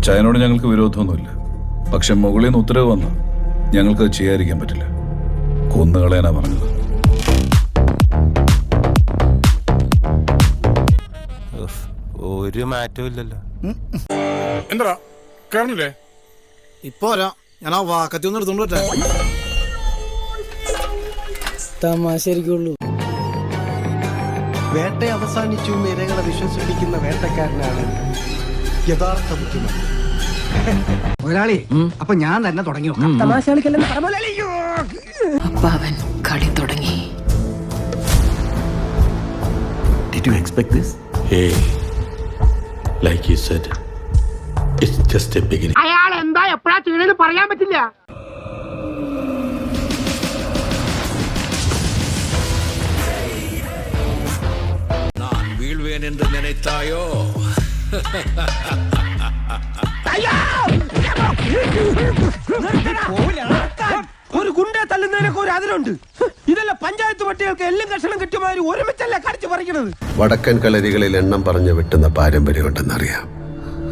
അച്ചായനോട് ഞങ്ങൾക്ക് വിരോധമൊന്നുമില്ല. പക്ഷെ മുകളിൽ നിന്ന് ഉത്തരവ് വന്ന്. ഞങ്ങൾക്ക് അത് ചെയ്യാതിരിക്കാൻ പറ്റില്ല. കൊന്നുകളയാനാ പറഞ്ഞത്. ഉഫ്, ഒരു മാറ്റവും ഇല്ലല്ലോ. എന്താ കേറണില്ലേ? ഇപ്പൊ വരാം. ഞാൻ ആ വാക്കത്തി ഒന്ന് എടുത്തോണ്ട് പറ്റേ തമാശരിക്കുള്ളൂ വേട്ട അവസാനിച്ചു എന്ന് ഇരകളെ വിശ്വസിപ്പിക്കുന്ന വേട്ടക്കാരനാണ് യഥാർത്ഥ ബുദ്ധിമാൻ മുതലാളി അപ്പൊ ഞാൻ തന്നെ തുടങ്ങി അപ്പാവൻ കളി തുടങ്ങി Did you expect this? Hey, like you said, it's just a beginning. അയാൾ എന്താ എപ്പോഴാ ചെയ്യണെന്ന് പറയാൻ പറ്റില്ല வீழ்வேன் என்று நினைத்தாயோ ഒരു ഗുണ്ട തല്ലുന്നതിനൊക്കെ ഒരു അതിലുണ്ട് ഇതല്ല പഞ്ചായത്ത് പട്ടികൾക്ക് എല്ലാം കഷണം കിട്ടിയമാതിരി ഒരുമിച്ചല്ല കടിച്ചു പറിക്കണത്? വടക്കൻ കളരികളിൽ എണ്ണം പറഞ്ഞ് വെട്ടുന്ന പാരമ്പര്യം പാരമ്പര്യമുണ്ടെന്നറിയാം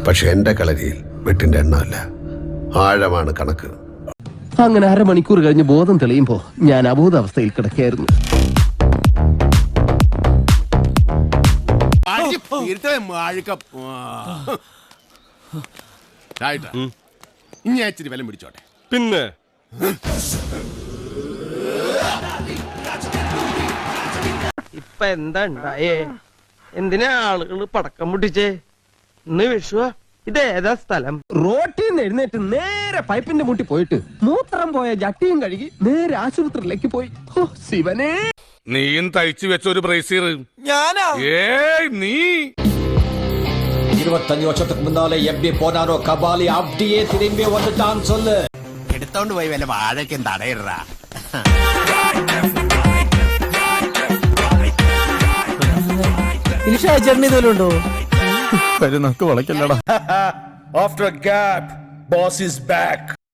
പക്ഷെ എന്റെ കളരിയിൽ വെട്ടിന്റെ എണ്ണമല്ല. ആഴമാണ് കണക്ക്. അങ്ങനെ അരമണിക്കൂർ കഴിഞ്ഞ് ബോധം തെളിയുമ്പോ ഞാൻ അബോധാവസ്ഥയിൽ കിടക്കായിരുന്നു ഇനി ഇച്ചിരി വിലം പിടിച്ചോട്ടെ. പിന്നെ? ഇപ്പൊ എന്താ ഉണ്ടായേ? എന്തിനാ ആളുകൾ പടക്കം പൊട്ടിച്ചേ? ഇന്ന് വിഷുവ. ഇതേതാ സ്ഥലം? റോട്ടിൽ നിന്ന് എഴുന്നേറ്റ് നേരെ പൈപ്പിന്റെ മുട്ടി പോയിട്ട് മൂത്രം പോയ ജട്ടിയും കഴുകി നേരെ ആശുപത്രിയിലേക്ക് പോയി. ഓ ശിവനേ. നീയും തയ്ച്ചു വെച്ച ഒരു ബ്രേസീർ ഞാനാ ഏയ് നീ இருபத்தஞ்சு வருஷத்துக்கு முன்னாலே எப்படி போனாரோ கபாலி அப்படியே திரும்பி வந்துட்டான்னு சொல்லு എടുത്തോണ്ട് പോയി വല്ല വാഴയ്ക്കും തടയിടാ ഇനി ഷാജറിന് ഇതുവല്ലോ ഉണ്ടോ പെരുന്നാക്ക് വളയ്ക്കല്ലടാ After a gap, boss is back.